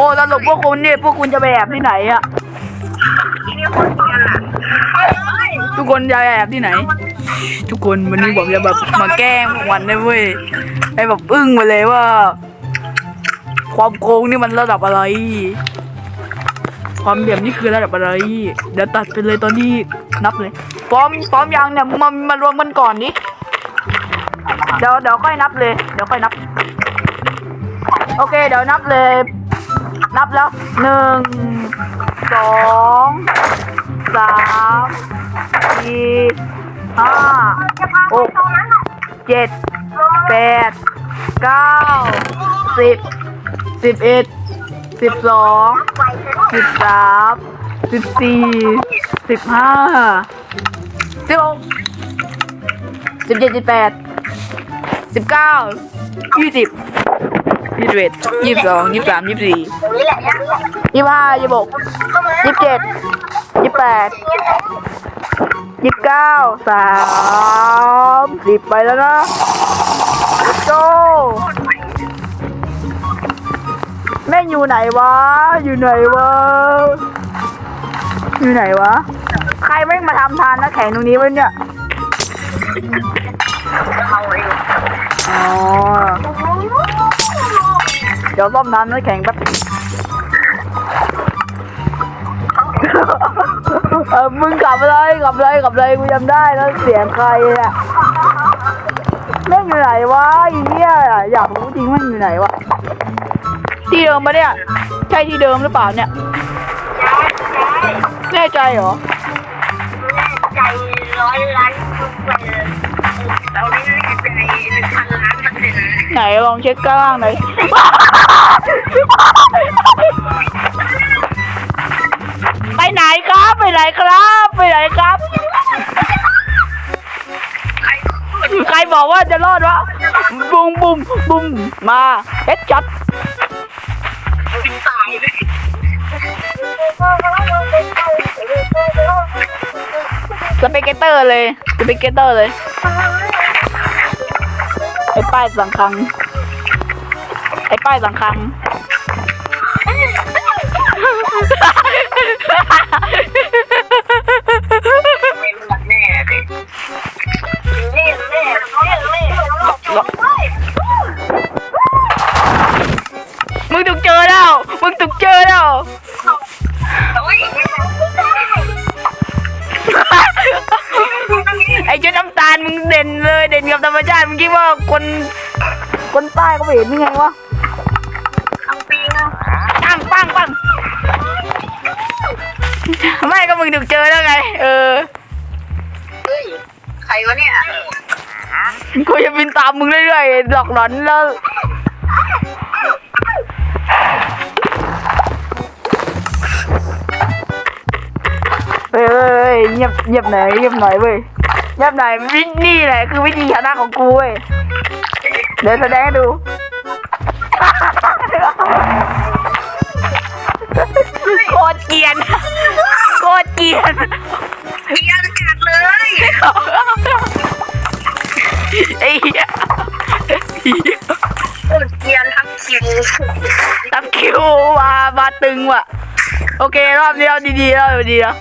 โอ้สรุปพวกคุณเนี่ยพวกคุณจะไปแอบที่ไหนอะทุกคนจะแอบที่ไหน ทุกคนวันนี้ผมจะแบบมาแกล้งวันนะเว้ยให้แบบอึ้งไปเลยว่า ความโกงนี่มันระดับอะไร ความเหลี่ยมนี่คือระดับอะไร เดี๋ยวตัดไปเลยตอนที่นับเลยพร้อมพร้อมยังเนี่ยมามารวมกันก่อนดิเดี๋ยวเดี๋ยวค่อยนับเลย เดี๋ยวค่อยนับ โอเค เดี๋ยวนับเลย นับแล้วหนึ่งสองสามสี่ห้าหกเจ็ดแปดเก้าสิบสิบเอ็ดสิบสองสิบสามสิบสี่สิบห้าสิบหกสิบเจ็ดสิบแปดสิบเก้ายี่สิบ ยี่สิบเอ็ดยี่สิบสองยี่สิบสามยี่สิบสี่ยี่สิบห้ายี่สิบหกยี่สิบเจ็ดยี่สิบแปดยี่สิบเก้าสามสิบไปแล้วนะโจแม่งอยู่ไหนวะ อยู่ไหนวะ อยู่ไหนวะ ใครแม่มาทำทานนะแข่งตรงนี้วะเนี่ยอ๋อ ดี๋ยวต้มน้ำน้ำแข็งแป๊บเออมึงกลับเลยกลับเลยกลับเลยกูจำได้แล้วเสียงใครอะแม่งอยู่ไหนวะไอีเนี่ยอยากรู้จริงแม่งอยู่ไหนวะที่เดิมปะเนี่ยใช่ที่เดิมหรือเปล่าเนี่ยแน่ใจเหรอแน่ใจร้อยล้าน ไหนลองเช็คก้างล่างหน่อยไปไหนครับไปไหนครับ ไปไหนครับ ใครบอกว่าจะรอดวะบุ้มบุ้มบุ้มมาเฮ็ดจัดเป็นตายเลยสเปกเตอร์เลยสเปกเตอร์เลย ป้ายสังคัง ไอ้ป้ายสังคัง เด่นเลยเด่นกับธรรมชาติมึงคิดว่าคนคนใต้เขาไม่เห็นยังไงวะทำปีนะปังปังปังไม่ก็มึงถูกเจอแล้วไง เออเฮ้ยใครวะเนี่ยกูจะบินตามมึงเรื่อยๆหลอกหลอนแล้วเฮ้ยเฮ้ยเฮ้ยเงียบเงียบหน่อยเงียบหน่อยเว้ย เงียบหน่อยวินี่แหละคือวิธีชนะของกูเว้ยเดี๋ยวแสดงให้ดูโคตรเกรียนโคตรเกรียนเกียร์จัดเลยไอ้เหี้ยเกียร์ทั้งคิวตับคิวมามาตึงว่ะ โอเค รอบนี้เอาดีๆแล้วดีๆแล้ว